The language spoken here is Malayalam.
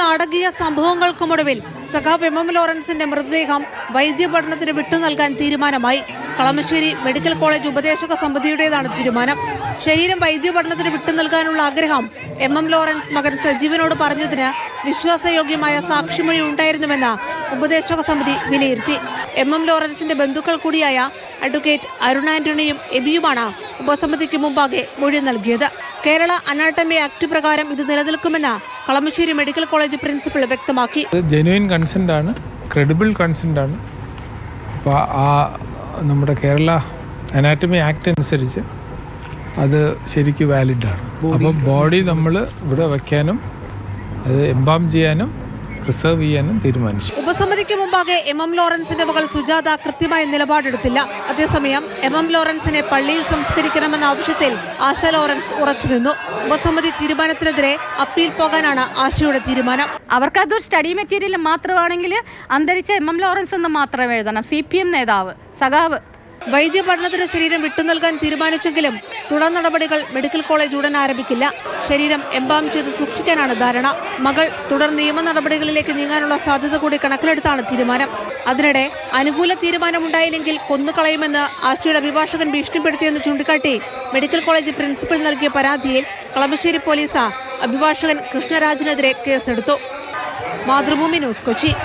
നാടകീയ സംഭവങ്ങൾക്കുമൊടുവിൽ സഖാവ് എം. എം. ലോറൻസിന്റെ മൃതദേഹം വൈദ്യപഠനത്തിന് വിട്ടു നൽകാൻ തീരുമാനമായി. കളമശ്ശേരി മെഡിക്കൽ കോളേജ് ഉപദേശക സമിതിയുടേതാണ് തീരുമാനം. ശരീരം വൈദ്യപഠനത്തിന് വിട്ടു നൽകാനുള്ള ആഗ്രഹം എം. എം. ലോറൻസ് മകൻ സജീവനോട് പറഞ്ഞതിന് വിശ്വാസയോഗ്യമായ സാക്ഷിമൊഴി ഉണ്ടായിരുന്നുവെന്ന് ഉപദേശക സമിതി വിലയിരുത്തി. എം. എം. ലോറൻസിന്റെ ബന്ധുക്കൾ കൂടിയായ അഡ്വക്കേറ്റ് അരുണാന്റണിയും എബിയുമാണ് ഉപസമിതിക്ക് മുമ്പാകെ മൊഴി നൽകിയത്. കേരള അനാട്ടമി ആക്ട് പ്രകാരം ഇത് നിലനിൽക്കുമെന്ന് കളമശ്ശേരി മെഡിക്കൽ കോളേജ് പ്രിൻസിപ്പൽ വ്യക്തമാക്കി. ജെനുവിൻ കൺസെന്റ് ആണ് ക്രെഡിബിൾ കൺസെന്റ് ആണ്. ആ നമ്മുടെ കേരള അനാറ്റമി ആക്ട് അനുസരിച്ച് അത് ശരിക്കും ആണ് അപ്പോൾ ബോഡി നമ്മൾ ഇവിടെ വയ്ക്കാനും അത് എംബാം ചെയ്യാനും പ്രിസർവ് ചെയ്യാനും തീരുമാനിച്ചു. ഉപസമിതിക്ക് മുമ്പാകെ എം എം ലോറൻസിന്റെ മകൾ സുജാത കൃത്യമായ നിലപാടെടുത്തില്ല. അതേസമയം എം എം ലോറൻസിനെ പള്ളിയിൽ സംസ്കരിക്കണമെന്ന ആവശ്യത്തിൽ ആശ ലോറൻസ് ഉറച്ചുനിന്നു ഉപസമിതി തീരുമാനത്തിനെതിരെ അപ്പീൽ പോകാനാണ് ആശയുടെ തീരുമാനം. അവർക്കതൊരു സ്റ്റഡി മെറ്റീരിയൽ മാത്രമാണെങ്കിൽ അന്തരിച്ച എം എം ലോറൻസ് എന്ന് മാത്രം എഴുതണം. സി പി എം നേതാവ് സഖാവ്. വൈദ്യപഠനത്തിന് ശരീരം വിട്ടു നൽകാൻ തീരുമാനിച്ചെങ്കിലും തുടർ നടപടികൾ മെഡിക്കൽ കോളേജ് ഉടൻ ആരംഭിക്കില്ല. ശരീരം എംബാം ചെയ്ത് സൂക്ഷിക്കാനാണ് ധാരണ. മകൾ തുടർ നിയമ നടപടികളിലേക്ക് നീങ്ങാനുള്ള സാധ്യത കൂടി കണക്കിലെടുത്താണ് തീരുമാനം. അതിനിടെ അനുകൂല തീരുമാനമുണ്ടായില്ലെങ്കിൽ കൊന്നുകളയുമെന്ന് ആശയുടെ അഭിഭാഷകൻ ഭീഷണിപ്പെടുത്തിയെന്ന് ചൂണ്ടിക്കാട്ടി മെഡിക്കൽ കോളേജ് പ്രിൻസിപ്പൽ നൽകിയ പരാതിയിൽ കളമശ്ശേരി പോലീസ് അഭിഭാഷകൻ കൃഷ്ണരാജിനെതിരെ കേസെടുത്തു. മാതൃഭൂമി ന്യൂസ് കൊച്ചി.